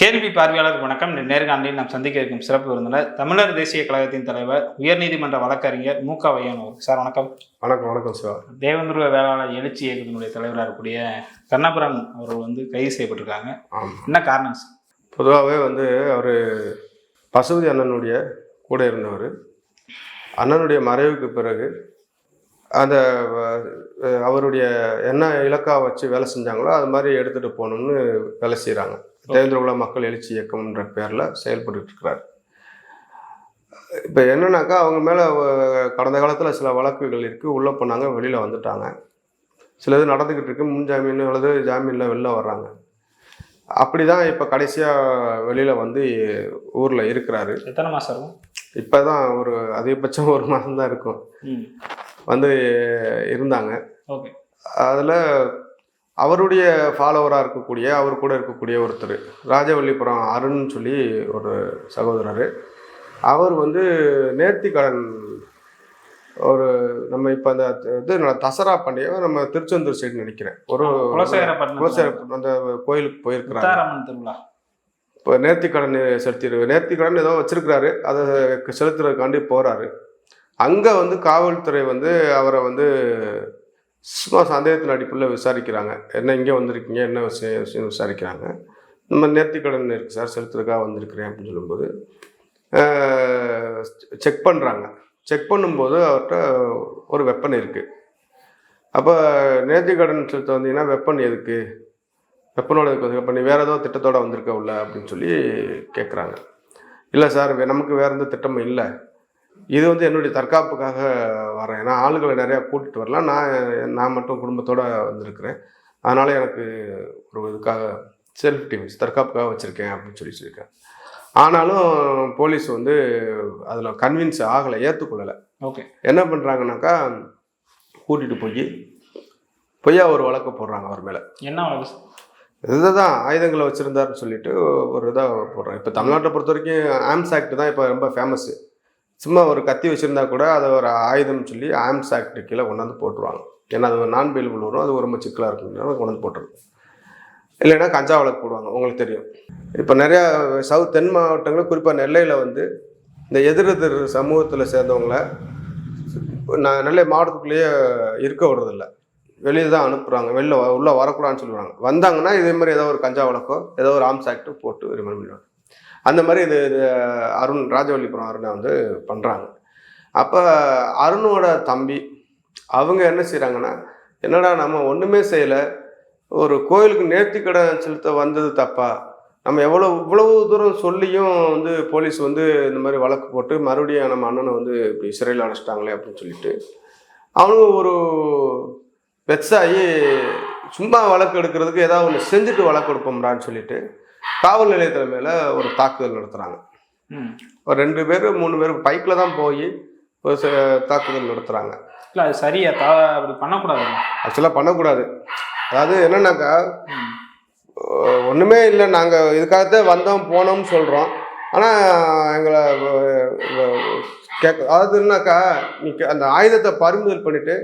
கேள்வி பார்வையாளர் வணக்கம். நேர்காணலில் நாம் சந்திக்க இருக்கும் சிறப்பு விருந்தினர் தமிழர் தேசிய கழகத்தின் தலைவர் உயர்நீதிமன்ற வழக்கறிஞர் மு க வையன் அவர் சார் வணக்கம். வணக்கம் வணக்கம் சிவா தேவேந்திர வேளாளர் எழுச்சி இயக்கத்தினுடைய தலைவராக இருக்கக்கூடிய கண்ணபுரம் அவர்கள் வந்து கைது செய்யப்பட்டிருக்காங்க. என்ன காரணம் சார்? பொதுவாகவே வந்து அவர் பசுபதி அண்ணனுடைய கூட இருந்தவர். அண்ணனுடைய மறைவுக்கு பிறகு அந்த அவருடைய என்ன இலக்கா வச்சு வேலை செஞ்சாங்களோ அது மாதிரி எடுத்துகிட்டு போகணும்னு வேலை செய்கிறாங்க தேவேந்திர குல மக்கள் எழுச்சி இயக்கம்ன்ற பேரில் செயல்பட்டு இருக்கிறார் இப்போ என்னன்னாக்கா அவங்க மேலே கடந்த காலத்தில் சில வழக்குகள் இருக்குது உள்ளே போனாங்க வெளியில் வந்துட்டாங்க. சிலது நடந்துக்கிட்டு இருக்கு முன் ஜாமீன் அல்லது ஜாமீனில் வெளில வர்றாங்க. அப்படி தான் இப்போ கடைசியாக வெளியில் வந்து ஊரில் இருக்கிறாரு. எத்தனை இருக்கும்? இப்போ தான் ஒரு அதிகபட்சம் ஒரு மாதம் தான் இருக்கும் வந்து இருந்தாங்க. ஓகே. அதில் அவருடைய ஃபாலோவராக இருக்கக்கூடிய அவர் கூட இருக்கக்கூடிய ஒருத்தர் ராஜவல்லிபுரம் அருண் சொல்லி ஒரு சகோதரர். அவர் வந்து நேர்த்திக்கடன் ஒரு நம்ம இப்போ அந்த இது தசரா பண்டிகை நம்ம திருச்செந்தூர் சைடு நினைக்கிறேன். ஒரு அந்த கோயிலுக்கு போயிருக்கிறாங்க இப்போ நேர்த்திக்கடன் செலுத்திடு நேர்த்திக்கடன் ஏதோ வச்சிருக்கிறாரு அதை செலுத்துறதுக்காண்டி போகிறாரு அங்கே வந்து காவல்துறை வந்து அவரை வந்து சும்மா சந்தேகத்தின் அடிப்படையில் விசாரிக்கிறாங்க. என்ன இங்கே வந்திருக்கீங்க? என்ன விஷயம் விஷயம் விசாரிக்கிறாங்க? நம்ம நேர்த்திக்கடன் இருக்குது சார் செலுத்துறதுக்காக வந்திருக்கிறேன் அப்படின்னு சொல்லும்போது செக் பண்ணுறாங்க செக் பண்ணும்போது அவர்கிட்ட ஒரு வெப்பன் இருக்குது அப்போ நேர்த்திக்கடன் செலுத்த வந்தீங்கன்னா வெப்பன் எதுக்கு? வெப்பனோட எதுக்கு வெப்பன் வேறு ஏதோ திட்டத்தோட வந்திருக்க உள்ள அப்படின்னு சொல்லி கேட்குறாங்க இல்லை சார் வே- நமக்கு வேறு எந்த திட்டமும் இல்லை. இது வந்து என்னுடைய தற்காப்புக்காக வரேன். ஏன்னா ஆளுகளை நிறையா கூட்டிட்டு வரலாம். நான் நான் மட்டும் குடும்பத்தோடு வந்திருக்கிறேன். அதனால் எனக்கு ஒரு இதுக்காக செல்ஃப் டிஃபென்ஸ் தற்காப்புக்காக வச்சுருக்கேன் அப்படின்னு சொல்லி சொல்லியிருக்கேன் ஆனாலும் போலீஸ் வந்து அதில் கன்வின்ஸ் ஆகலை ஏற்றுக்கொள்ளலை ஓகே. என்ன பண்ணுறாங்கனாக்கா கூட்டிகிட்டு போய் பொய்யா ஒரு வழக்கு போடுறாங்க அவர் மேலே. என்ன வழக்கு? இதுதான் ஆயுதங்களை வச்சுருந்தாருன்னு சொல்லிட்டு ஒரு இதாக போடுறாங்க. இப்போ தமிழ்நாட்டை பொறுத்த வரைக்கும் ஆம்ஸ் ஆக்ட் தான் இப்போ ரொம்ப ஃபேமஸ்ஸு சும்மா ஒரு கத்தி வச்சுருந்தா கூட அதை ஒரு ஆயுதம்னு சொல்லி ஆம்ஸ் ஆக்ட் கீழே கொண்டாந்து போட்டுருவாங்க. ஏன்னா அது ஒரு நான் பெயிலபிள் வரும். அது ரொம்ப சிக்கலாக இருக்கும். கொண்டாந்து போட்டுருவோம் இல்லைன்னா கஞ்சா வழக்கு போடுவாங்க. உங்களுக்கு தெரியும். இப்போ நிறையா சவுத் தென் மாவட்டங்களில் குறிப்பாக நெல்லையில் வந்து இந்த எதிரெதிர் சமூகத்தில் சேர்ந்தவங்கள நான் நெல்லை மாவட்டத்துக்குள்ளேயே இருக்க விடுறதில்ல. வெளியே தான் அனுப்புகிறாங்க வெளில வ- வரக்கூடாதுன்னு சொல்லுவாங்க. வந்தாங்கன்னா இதே மாதிரி ஏதோ ஒரு கஞ்சா வழக்கோ ஏதோ ஒரு ஆம்ஸ் ஆக்டோ போட்டு ரிமைண்ட் பண்ணிடுவாங்க. அந்த மாதிரி இது இது அருண் ராஜவல்லிபுரம் அருணை வந்து பண்ணுறாங்க அப்போ அருணோட தம்பி அவங்க என்ன செய்கிறாங்கன்னா என்னடா நம்ம ஒன்றுமே செய்யலை ஒரு கோயிலுக்கு நேர்த்திக்கடன் செலுத்த வந்தது தப்பா? நம்ம எவ்வளோ இவ்வளவு தூரம் சொல்லியும் வந்து போலீஸ் வந்து இந்த மாதிரி வழக்கு போட்டு மறுபடியும் நம்ம அண்ணனை வந்து இப்படி சிறையில் அடைச்சிட்டாங்களே அப்படின்னு சொல்லிட்டு அவனுங்க ஒரு வெச்சாகி சும்மா வழக்கு எடுக்கிறதுக்கு ஏதாவது ஒன்று செஞ்சுட்டு வழக்கு எடுப்போம்டான்னு சொல்லிட்டு காவல் நிலையத்தில் மேலே ஒரு தாக்குதல் நடத்துகிறாங்க ஒரு ரெண்டு பேர் மூணு பேர் பைக்கில் தான் போய் ஒரு தாக்குதல் நடத்துகிறாங்க இல்லை அது சரியா தா அப்படி பண்ணக்கூடாது. ஆக்சுவலாக பண்ணக்கூடாது. அதாவது என்னன்னாக்கா ம். அஹ் ஒண்ணுமே இல்லை நாங்கள் இதுக்காகத்தான் வந்தோம் போனோம்னு சொல்கிறோம் ஆனால் எங்களை கேட்க அதாவது என்னக்கா நீ அந்த ஆயுதத்தை பறிமுதல் பண்ணிட்டு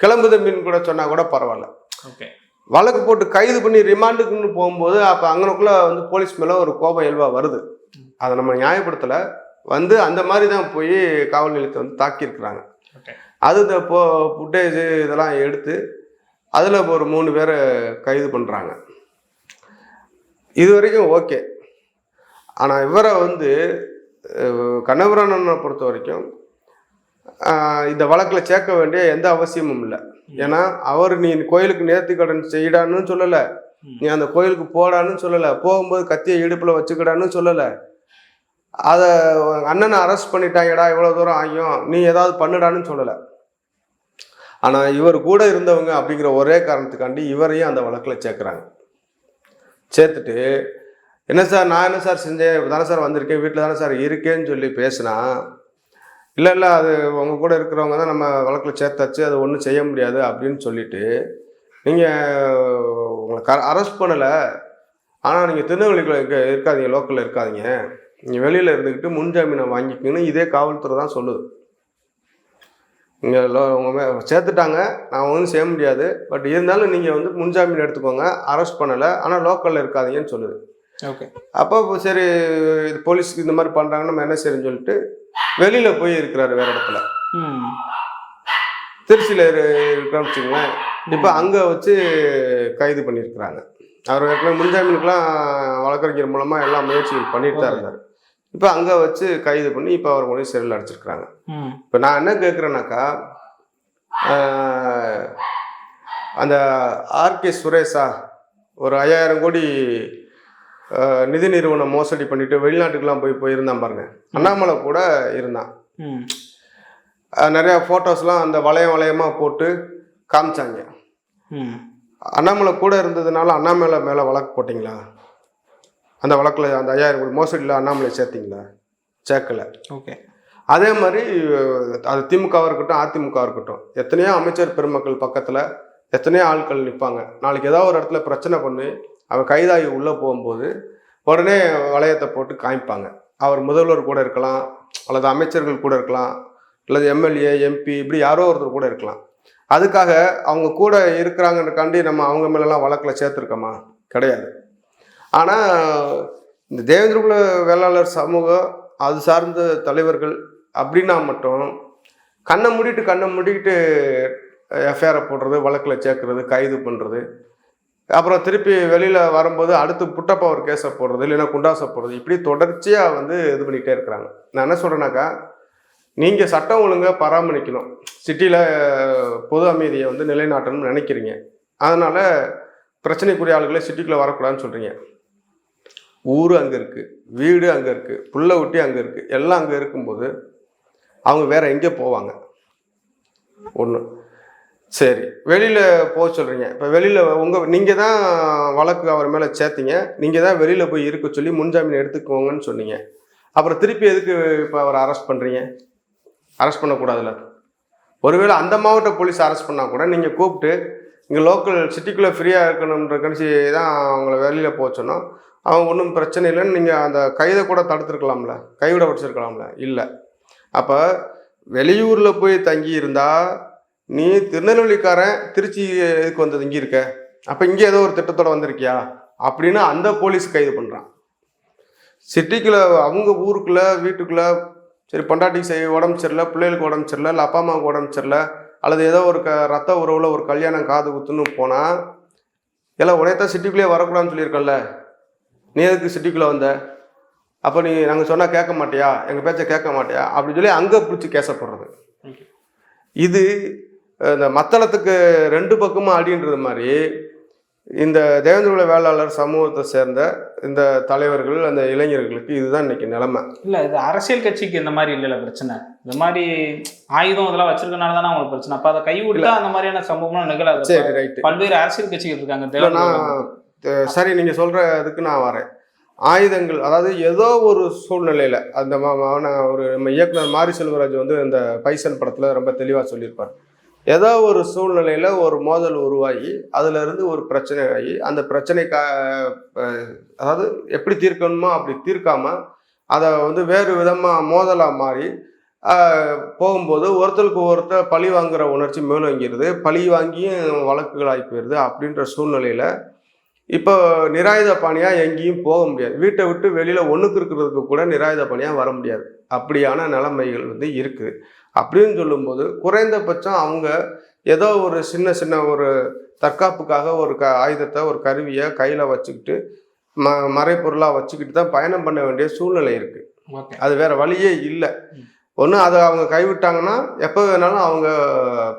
கிளம்பு தம்பின்னு கூட சொன்னால் கூட பரவாயில்ல. ஓகே. வழக்கு போட்டு கைது பண்ணி ரிமாண்டுக்குன்னு போகும்போது அப்போ அங்கனக்குள்ளே வந்து போலீஸ் மேலே ஒரு கோபம் இயல்பாக வருது. அதை நம்ம நியாயப்படுத்தலை. வந்து அந்த மாதிரி தான் போய் காவல் நிலையத்தை வந்து தாக்கியிருக்கிறாங்க. அது இந்த போ ஃபுட்டேஜ் இதெல்லாம் எடுத்து அதில் ஒரு மூணு பேரை கைது பண்ணுறாங்க இது வரைக்கும் ஓகே. ஆனால் இவரை வந்து கண்ணபுராணனை பொறுத்த வரைக்கும் இந்த வழக்கில் சேர்க்க வேண்டிய எந்த அவசியமும் இல்லை. ஏன்னா அவர் நீ கோயிலுக்கு நேர்த்திக்கடன் செய்யடான்னு சொல்லலை. நீ அந்த கோயிலுக்கு போடான்னு சொல்லலை. போகும்போது கத்தியை இடுப்பில் வச்சுக்கிடான்னு சொல்லலை. அதை அண்ணனை அரெஸ்ட் பண்ணிட்டாங்கடா இவ்வளோ தூரம் ஆகியும். நீ ஏதாவது பண்ணுடான்னு சொல்லலை. ஆனால் இவர் கூட இருந்தவங்க அப்படிங்கிற ஒரே காரணத்துக்காண்டி இவரையும் அந்த வழக்கில் சேர்க்குறாங்க. சேர்த்துட்டு என்ன சார் நான் என்ன சார் செஞ்சேன்? தானே சார் வந்திருக்கேன் வீட்டில் தானே சார் இருக்கேன்னு சொல்லி பேசினா இல்லை இல்லை அது உங்கள் கூட இருக்கிறவங்க தான் நம்ம வழக்கில் சேர்த்தாச்சு அது ஒன்றும் செய்ய முடியாது அப்படின்னு சொல்லிட்டு நீங்கள் உங்களை க அரெஸ்ட் பண்ணலை. ஆனால் நீங்கள் திருநெல்வேலிக்குள்ள இருக்க இருக்காதீங்க லோக்கலில் இருக்காதீங்க. நீங்கள் வெளியில் இருந்துக்கிட்டு முன்ஜாமீனை வாங்கிக்கணும்னு இதே காவல்துறை தான் சொல்லுது. இங்கே உங்கள் சேர்த்துட்டாங்க நான் ஒன்றும் செய்ய முடியாது. பட் இருந்தாலும் நீங்கள் வந்து முன்ஜாமீன் எடுத்துக்கோங்க அரெஸ்ட் பண்ணலை ஆனால் லோக்கலில் இருக்காதீங்கன்னு சொல்லுது. ஓகே அப்போ சரி இது போலீஸ்க்கு இந்த மாதிரி பண்ணுறாங்கன்னு நம்ம என்ன செய்யணும்னு சொல்லிட்டு வெளியில் போய் இருக்கிறாரு வேற இடத்துல. திருச்சியில் இருக்கிறோம்னு வச்சுங்களேன் இப்போ அங்கே வச்சு கைது பண்ணியிருக்கிறாங்க. அவர் ஏற்கனவே முன்ஜாமீனுக்குலாம் வழக்கறிஞர் மூலமாக எல்லா முயற்சிகள் பண்ணிட்டு தான் இருந்தார். இப்போ அங்கே வச்சு கைது பண்ணி இப்போ அவர் கொண்டு சிறையில் அடைச்சிருக்கிறாங்க. இப்போ நான் என்ன கேட்குறேன்னாக்கா அந்த ஆர்கே சுரேஷா ஒரு ஐயாயிரம் கோடி நிதி நிறுவனம் மோசடி பண்ணிட்டு வெளிநாட்டுக்கெல்லாம் போய் போயிருந்தான் பாருங்க. அண்ணாமலை கூட இருந்தான். நிறைய ஃபோட்டோஸ்லாம் அந்த வளையம் வளையமாக போட்டு காமிச்சாங்க. அண்ணாமலை கூட இருந்ததுனால அண்ணாமலை மேலே வழக்கு போட்டிங்களா? அந்த வழக்கில் அந்த ஐயாயிரம் கோடி மோசடியில் அண்ணாமலை சேர்த்திங்களா? சேர்க்கலை. ஓகே. அதே மாதிரி அது திமுகவாக இருக்கட்டும் அதிமுகவாக இருக்கட்டும் எத்தனையோ அமைச்சர் பெருமக்கள் பக்கத்தில் எத்தனையோ ஆட்கள் நிற்பாங்க நாளைக்கு ஏதாவது ஒரு இடத்துல பிரச்சனை பண்ணி அவன் கைதாகி உள்ளே போகும்போது உடனே வளையத்தை போட்டு காமிப்பாங்க. அவர் முதல்வர் கூட இருக்கலாம் அல்லது அமைச்சர்கள் கூட இருக்கலாம் அல்லது எம்எல்ஏ எம்பி இப்படி யாரோ ஒருத்தர் கூட இருக்கலாம். அதுக்காக அவங்க கூட இருக்கிறாங்கன்றக்காண்டி நம்ம அவங்க மேலெல்லாம் வழக்கில் சேர்த்துருக்கோமா? கிடையாது. ஆனால் இந்த தேவேந்திரகுல வேளாளர் சமூகம் அது சார்ந்த தலைவர்கள் அப்படின்னா மட்டும் கண்ணை மூடிட்டு கண்ணை மூடிக்கிட்டு எஃப்ஐஆரை போடுறது வழக்கில் சேர்க்கறது கைது பண்ணுறது அப்புறம் திருப்பி வெளியில் வரும்போது அடுத்து புட்டப்பா ஒரு கேஸை போடுறது இல்லைன்னா குண்டாசை போடுறது இப்படி தொடர்ச்சியாக வந்து இது பண்ணிகிட்டே இருக்கிறாங்க. நான் என்ன சொல்கிறேன்னாக்கா நீங்கள் சட்டம் ஒழுங்காக பராமரிக்கணும். சிட்டியில் பொது அமைதியை வந்து நிலைநாட்டணும்னு நினைக்கிறீங்க. அதனால் பிரச்சனைக்குரிய ஆளுகளை சிட்டிக்குள்ளே வரக்கூடாதுன்னு சொல்கிறீங்க ஊர் அங்கே இருக்குது வீடு அங்கே இருக்குது புள்ள ஒட்டி அங்கே இருக்குது எல்லாம் அங்கே இருக்கும்போது அவங்க வேறு எங்கே போவாங்க? ஒன்று சரி. வெளியில் போக சொல்கிறீங்க இப்போ வெளியில் உங்கள் நீங்கள் தான் வழக்கு அவர் மேலே சேர்த்தீங்க. நீங்கள் தான் வெளியில் போய் இருக்க சொல்லி முன்ஜாமீன் எடுத்துக்கோங்கன்னு சொன்னீங்க. அப்புறம் திருப்பி எதுக்கு இப்போ அவரை அரெஸ்ட் பண்ணுறீங்க அரெஸ்ட் பண்ணக்கூடாதுல்ல. ஒருவேளை அந்த மாவட்ட போலீஸ் அரெஸ்ட் பண்ணால் கூட நீங்கள் கூப்பிட்டு இங்கே லோக்கல் சிட்டிக்குள்ளே ஃப்ரீயாக இருக்கணுன்ற கணிச்சு தான் அவங்கள வெளியில் போக சொன்னோம். அவங்க ஒன்றும் பிரச்சனை இல்லைன்னு நீங்கள் அந்த கைதை கூட தடுத்துருக்கலாம்ல. கைவிட வச்சிருக்கலாம்ல. இல்லை. அப்போ வெளியூரில் போய் தங்கி இருந்தால் நீ திருநெல்வேலிக்காரன் திருச்சி இதுக்கு வந்து தங்கி இருக்க. அப்போ இங்கே ஏதோ ஒரு திட்டத்தோட வந்திருக்கியா? அப்படின்னு அந்த போலீஸ் கைது பண்ணுறான் சிட்டிக்குள்ளே அவங்க ஊருக்குள்ளே வீட்டுக்குள்ளே சரி பொண்டாட்டிக்கு சரி உடம்பு சரியில்லை பிள்ளைகளுக்கு உடம்பு சரியில்லை இல்லை அப்பா அம்மாவுக்கு உடம்பு சரியில்லை அல்லது ஏதோ ஒரு க ரத்த உறவில் ஒரு கல்யாணம் காது குத்துன்னு போனால் எல்லாம் உடையத்தான் சிட்டிக்குள்ளேயே வரக்கூடாதுன்னு சொல்லியிருக்கல நீ எதுக்கு சிட்டிக்குள்ளே வந்த? அப்போ நீ நாங்கள் சொன்னால் கேட்க மாட்டியா? எங்கள் பேச்சை கேட்க மாட்டியா? அப்படின்னு சொல்லி அங்கே பிடிச்சி கேசப்படுறது. இது இந்த மத்தளத்துக்கு ரெண்டு பக்கமும் அடின்றது மாதிரி இந்த தேவேந்திரகுல வேளாளர் சமூகத்தை சேர்ந்த இந்த தலைவர்கள் அந்த இளைஞர்களுக்கு இதுதான் இன்னைக்கு நிலைமை. இல்ல இது அரசியல் கட்சிக்கு இந்த மாதிரி இல்லைல்ல பிரச்சனை. இந்த மாதிரி ஆயுதம் இதெல்லாம் வச்சிருக்கனால தானே அவங்களுக்கு பிரச்சனை. அப்ப அதை கை விட்டா அந்த மாதிரியான சம்பவம்லாம் நிகழாது. சரி ரைட்டு பல்வேறு அரசியல் கட்சிகள் இருக்காங்க நான் சரி நீங்கள் சொல்கிற இதுக்கு நான் வரேன். ஆயுதங்கள் அதாவது ஏதோ ஒரு சூழ்நிலையில் அந்த ஒரு நம்ம இயக்குனர் மாரி செல்வராஜ் வந்து இந்த பைசன் படத்தில் ரொம்ப தெளிவாக சொல்லியிருப்பார். ஏதோ ஒரு சூழ்நிலையில் ஒரு மோதல் உருவாகி அதிலிருந்து ஒரு பிரச்சனை ஆகி அந்த பிரச்சனைக்கா அதாவது எப்படி தீர்க்கணுமோ அப்படி தீர்க்காம அதை வந்து வேறு விதமாக மோதலாக மாறி போகும்போது ஒருத்தருக்கு ஒருத்தர் பழி வாங்குற உணர்ச்சி மேலோங்கிடுது பழி வாங்கியும் வழக்குகள் ஆகி போயிடுது அப்படின்ற சூழ்நிலையில் இப்போ நிராயுத பாணியாக எங்கேயும் போக முடியாது. வீட்டை விட்டு வெளியில் ஒன்றுக்கு இருக்கிறதுக்கு கூட நிராயுத பாணியாக வர முடியாது. அப்படியான நிலைமைகள் வந்து இருக்குது அப்படின்னு சொல்லும்போது குறைந்தபட்சம் அவங்க ஏதோ ஒரு சின்ன சின்ன ஒரு தற்காப்புக்காக ஒரு க ஆயுதத்தை ஒரு கருவியை கையில் வச்சுக்கிட்டு ம மறைப்பொருளாக வச்சுக்கிட்டு தான் பயணம் பண்ண வேண்டிய சூழ்நிலை இருக்குது அது வேற வழியே இல்லை. ஒன்று அதை அவங்க கைவிட்டாங்கன்னா எப்போ வேணாலும் அவங்க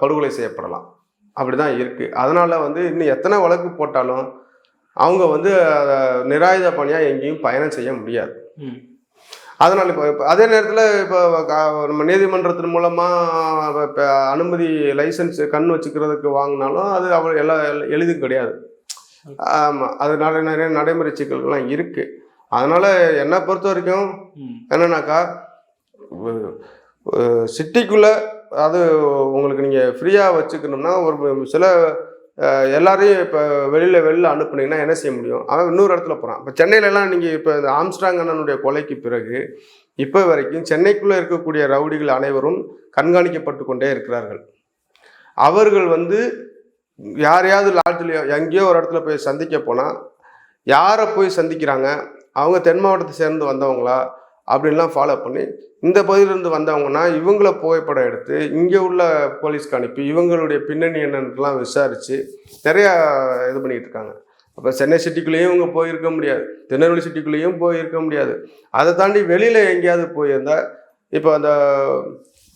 படுகொலை செய்யப்படலாம். அப்படிதான் இருக்கு. அதனால வந்து இன்னும் எத்தனை வழக்கு போட்டாலும் அவங்க வந்து அதை நிராயுத பணியாக எங்கேயும் பயணம் செய்ய முடியாது. அதனால் இப்போ இப்போ அதே நேரத்தில் இப்போ நம்ம நீதிமன்றத்தின் மூலமாக இப்போ அனுமதி லைசன்ஸ் கண் வச்சுக்கிறதுக்கு வாங்கினாலும் அது அவ்வளோ எல்லா எல்- எளிதும் கிடையாது. ஆமாம் அது நிறைய நடைமுறை சிக்கல்கள்லாம் இருக்குது அதனால் என்னை பொறுத்த வரைக்கும் என்னன்னாக்கா சிட்டிக்குள்ளே அது உங்களுக்கு நீங்கள் ஃப்ரீயாக வச்சுக்கணும்னா ஒரு சில எல்லாரையும் இப்போ வெளியில் வெளியில் அனுப்புனீங்கன்னா என்ன செய்ய முடியும்? அவன் இன்னொரு இடத்துல போகிறான் இப்போ சென்னையிலலாம் நீங்கள் இப்போ இந்த ஆம்ஸ்டாங் அண்ணனுடைய கொலைக்கு பிறகு இப்போ வரைக்கும் சென்னைக்குள்ளே இருக்கக்கூடிய ரவுடிகள் அனைவரும் கண்காணிக்கப்பட்டு கொண்டே இருக்கிறார்கள். அவர்கள் வந்து யாரையாவது லாட்ஜிலையோ எங்கேயோ ஒரு இடத்துல போய் சந்திக்க போனால் யாரை போய் சந்திக்கிறாங்க? அவங்க தென் மாவட்டத்தை சேர்ந்து வந்தவங்களா? அப்படின்லாம் ஃபாலோ பண்ணி இந்த பகுதியிலேருந்து வந்தவங்கன்னா இவங்கள புகைப்படம் எடுத்து இங்கே உள்ள போலீஸ்க்கு அனுப்பி இவங்களுடைய பின்னணி என்னன்னுலாம் விசாரித்து நிறையா இது பண்ணிகிட்டு இருக்காங்க. அப்போ சென்னை சிட்டிக்குள்ளேயும் இவங்க போயிருக்க முடியாது. திருநெல்வேலி சிட்டிக்குள்ளேயும் போயிருக்க முடியாது. அதை தாண்டி வெளியில் எங்கேயாவது போயிருந்தா இப்போ அந்த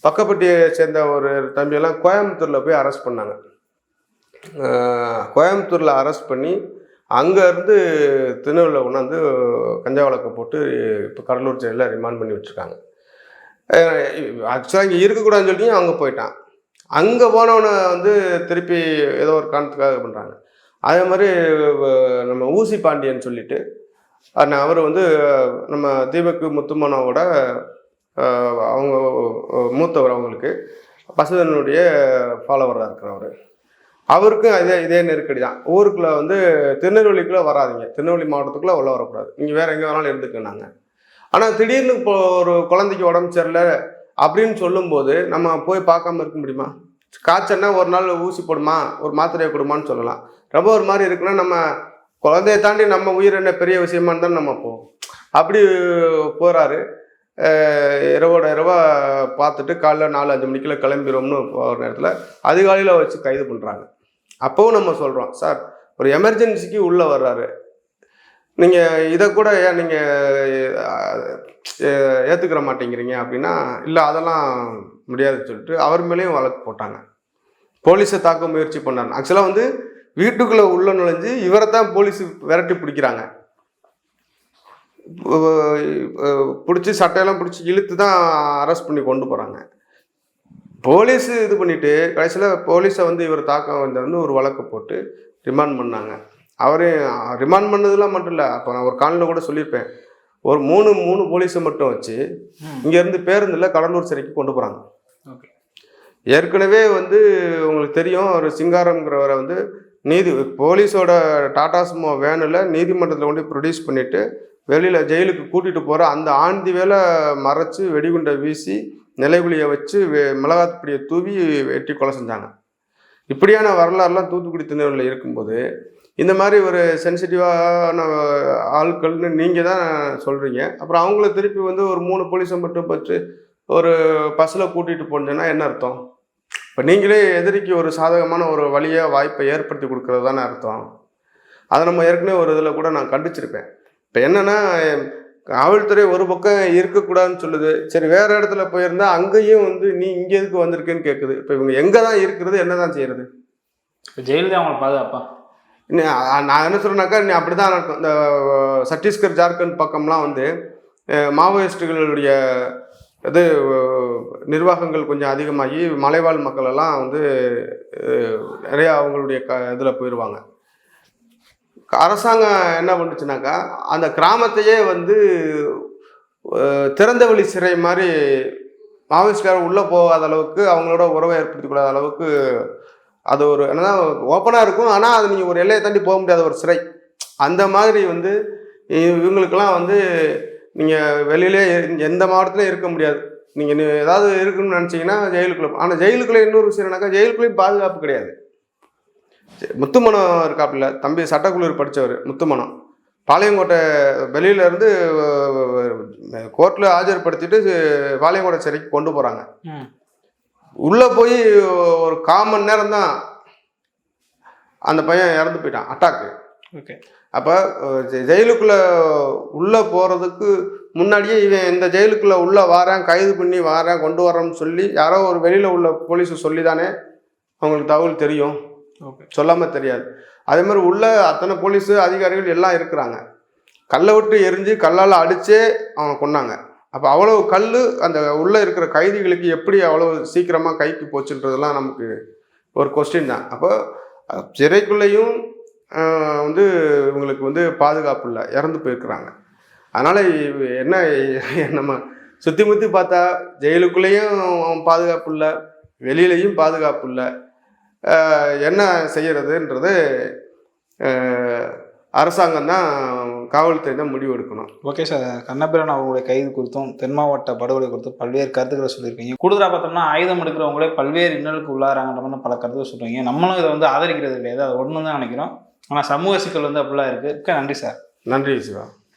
பக்கப்பட்டியை சேர்ந்த ஒரு தம்பியெல்லாம் கோயம்புத்தூரில் போய் அரெஸ்ட் பண்ணாங்க. கோயம்புத்தூரில் அரெஸ்ட் பண்ணி அங்கேருந்து திருநெல்வேலியில் கொண்டாந்து கஞ்சா வழக்கு போட்டு இப்போ கடலூர் ஜெயிலில் ரிமாண்ட் பண்ணி வச்சுருக்காங்க. ஆக்சுவலாக இங்கே இருக்கக்கூடாதுன்னு சொல்லி அங்கே போயிட்டான். அங்கே போனவனை வந்து திருப்பி ஏதோ ஒரு காரணத்துக்காக பண்ணுறாங்க அதே மாதிரி நம்ம ஊசி பாண்டியன் சொல்லிட்டு அவர் வந்து நம்ம தீபக் முத்துமனோட அவங்க மூத்தவர் அவங்களுக்கு பசுதனுடைய ஃபாலோவராக இருக்கிறவர். அவருக்கும் இதே இதே நெருக்கடி தான். ஊருக்குள்ளே வந்து திருநெல்வேலிக்குள்ளே வராதிங்க. திருநெல்வேலி மாவட்டத்துக்குள்ளே உள்ள வரக்கூடாது. நீங்கள் வேறு எங்கே வேணாலும் இருந்துக்கனாங்க ஆனால் திடீர்னு இப்போ ஒரு குழந்தைக்கு உடம்பு சரியில்லை அப்படின்னு சொல்லும்போது நம்ம போய் பார்க்காம இருக்க முடியுமா? காய்ச்சல்னா ஒரு நாள் ஊசி போடுமா? ஒரு மாத்திரையை கொடுமான்னு சொல்லலாம். ரொம்ப ஒரு மாதிரி இருக்குன்னா நம்ம குழந்தைய தாண்டி நம்ம உயிர் என்ன பெரிய விஷயமான்னு தான் நம்ம போவோம் அப்படி போகிறாரு இரவோட இரவா பார்த்துட்டு காலைல நாலு அஞ்சு மணிக்குள்ள கிளம்பிடுவோம்னு போகிற நேரத்தில் அதிகாலையில் வச்சு கைது பண்ணுறாங்க அப்போவும் நம்ம சொல்கிறோம் சார் ஒரு எமர்ஜென்சிக்கு உள்ளே வர்றாரு. நீங்கள் இதை கூட ஏன் நீங்கள் ஏற்றுக்கிற மாட்டேங்கிறீங்க? அப்படின்னா இல்லை அதெல்லாம் முடியாதுன்னு சொல்லிட்டு அவர் மேலேயும் வழக்கு போட்டாங்க. போலீஸை தாக்க முயற்சி பண்ணாங்க ஆக்சுவலாக வந்து வீட்டுக்குள்ளே உள்ள நுழைஞ்சு இவரை தான் போலீஸ் விரட்டி பிடிக்கிறாங்க. பிடிச்சி சட்டையெல்லாம் பிடிச்சி இழுத்து தான் அரெஸ்ட் பண்ணி கொண்டு போகிறாங்க போலீஸ் இது பண்ணிட்டு கடைசியில் போலீஸை வந்து இவர் தாக்க வந்து ஒரு வழக்கு போட்டு ரிமாண்ட் பண்ணாங்க. அவரே ரிமாண்ட் பண்ணதெல்லாம் மட்டும் இல்லை அப்போ நான் ஒரு காலில் கூட சொல்லியிருப்பேன். ஒரு மூணு மூணு போலீஸை மட்டும் வச்சு இங்கேருந்து பேருந்தில் கடலூர் சிறைக்கு கொண்டு போகிறாங்க ஓகே. ஏற்கனவே வந்து உங்களுக்கு தெரியும் ஒரு சிங்காரம்ங்கிறவரை வந்து நீதி போலீஸோட டாடா சுமோ வேனில் நீதிமன்றத்தில் கொண்டு ப்ரொடியூஸ் பண்ணிவிட்டு வெளியில் ஜெயிலுக்கு கூட்டிகிட்டு போகிற அந்த ஆண்டி வேலை மறைச்சு வெடிகுண்டை வீசி நிலைகுலியை வச்சு வெ- தூவி வெட்டி கொலை செஞ்சாங்க. இப்படியான வரலாறுலாம் தூத்துக்குடி திருநெல்வேலியில் இருக்கும்போது இந்த மாதிரி ஒரு சென்சிட்டிவான ஆட்கள்னு நீங்கள் தான் சொல்கிறீங்க அப்புறம் அவங்கள திருப்பி வந்து ஒரு மூணு போலீஸை மட்டும் பற்றி ஒரு பஸ்ஸில் கூட்டிகிட்டு போனீங்கன்னா என்ன அர்த்தம்? இப்போ நீங்களே எதிரிக்கு ஒரு சாதகமான ஒரு வழியை வாய்ப்பை ஏற்படுத்தி கொடுக்குறது தானே அர்த்தம். அதை நம்ம ஏற்கனவே ஒரு இதில் கூட நான் கண்டிச்சிருப்பேன். இப்போ என்னென்னா காவல்துறை ஒரு பக்கம் இருக்கக்கூடாதுன்னு சொல்லுது. சரி வேற இடத்துல போயிருந்தா அங்கேயும் வந்து நீ இங்கே எதுக்கு வந்திருக்கேன்னு கேட்குது இப்போ இவங்க எங்கே தான் இருக்கிறது என்ன தான் செய்யறது? இப்போ ஜெயில் அவங்களை பாதுகாப்பா? நான் என்ன சொல்றேனாக்கா நீ அப்படி தான் நடக்கும் இந்த சத்தீஸ்கர் ஜார்க்கண்ட் பக்கம்லாம் வந்து மாவோயிஸ்டுகளுடைய இது நிர்வாகங்கள் கொஞ்சம் அதிகமாகி மலைவாழ் மக்கள் எல்லாம் வந்து நிறையா அவங்களுடைய க இதில் போயிடுவாங்க அரசாங்கம் என்ன பண்ணுச்சுனாக்கா அந்த கிராமத்தையே வந்து திறந்தவெளி சிறை மாதிரி மாவோயிஸ்ட்காரர் உள்ளே போகாத அளவுக்கு அவங்களோட உறவை ஏற்படுத்திக் கொள்ளாத அளவுக்கு அது ஒரு என்னதான் ஓப்பனாக இருக்கும். ஆனால் அது நீங்கள் ஒரு எல்லையை தாண்டி போக முடியாத ஒரு சிறை. அந்த மாதிரி வந்து இவங்களுக்கெல்லாம் வந்து நீங்கள் வெளியிலே எந்த மாவட்டத்திலையும் இருக்க முடியாது. நீங்கள் ஏதாவது இருக்குன்னு நினச்சிங்கன்னா ஜெயிலுக்குள்ளே ஆனால் ஜெயிலுக்குள்ளே இன்னொரு விஷயம் என்னக்கா ஜெயிலுக்குள்ளேயும் பாதுகாப்பு கிடையாது. முத்துமனம் இருக்காப்புல தம்பி சட்டக்குழு படித்தவர் முத்துமனம் பாளையங்கோட்டை வெளியில இருந்து கோர்ட்டில் ஆஜர்படுத்திட்டு பாளையங்கோட்டை சிறைக்கு கொண்டு போகிறாங்க உள்ளே போய் ஒரு காமன் நேரம் தான் அந்த பையன் இறந்து போயிட்டான் அட்டாக்கு. ஓகே. அப்போ ஜெயிலுக்குள்ளே உள்ளே போகிறதுக்கு முன்னாடியே இவன் இந்த ஜெயிலுக்குள்ளே உள்ளே வாரேன் கைது பண்ணி வாரேன் கொண்டு வரேன்னு சொல்லி யாரோ ஒரு வெளியில் உள்ள போலீஸு சொல்லி தானே அவங்களுக்கு தகவல் தெரியும். சொல்லாமல் தெரியாது. அதே மாதிரி உள்ள அத்தனை போலீஸு அதிகாரிகள் எல்லாம் இருக்கிறாங்க. கல்லை விட்டு எரிஞ்சு கல்லால் அடித்தே அவனை கொன்னாங்க. அப்போ அவ்வளோ கல் அந்த உள்ளே இருக்கிற கைதிகளுக்கு எப்படி அவ்வளோ சீக்கிரமாக கைக்கு போச்சுன்றதெல்லாம் நமக்கு ஒரு கொஸ்டின் தான். அப்போ சிறைக்குள்ளேயும் வந்து இவங்களுக்கு வந்து பாதுகாப்பு இல்லை. இறந்து போயிருக்கிறாங்க. அதனால் என்ன நம்ம சுற்றி முற்றி பார்த்தா ஜெயிலுக்குள்ளேயும் பாதுகாப்பு இல்லை வெளியிலையும் பாதுகாப்பு இல்லை. என்ன செய்யறதுன்றது அரசாங்கம் தான் காவல்துறை தான் முடிவு எடுக்கணும். ஓகே சார் கண்ணபிரன் அவர்களுடைய கைது குறித்தும் தென் மாவட்ட படுகொலை குறித்தும் பல்வேறு கருத்துக்களை சொல்லியிருக்கீங்க. கூடுதலாக பார்த்தோம்னா ஆயுதம் எடுக்கிறவங்களே பல்வேறு இன்னலுக்கு உள்ளாராங்கன்ற மாதிரி பல கருத்துக்கள் சொல்றீங்க. நம்மளும் இதை வந்து ஆதரிக்கிறது கிடையாது அது ஒன்று தான் நினைக்கிறோம். ஆனால் சமூக சிக்கல் வந்து அப்படிலாம் இருக்குது நன்றி சார். நன்றி சிவா.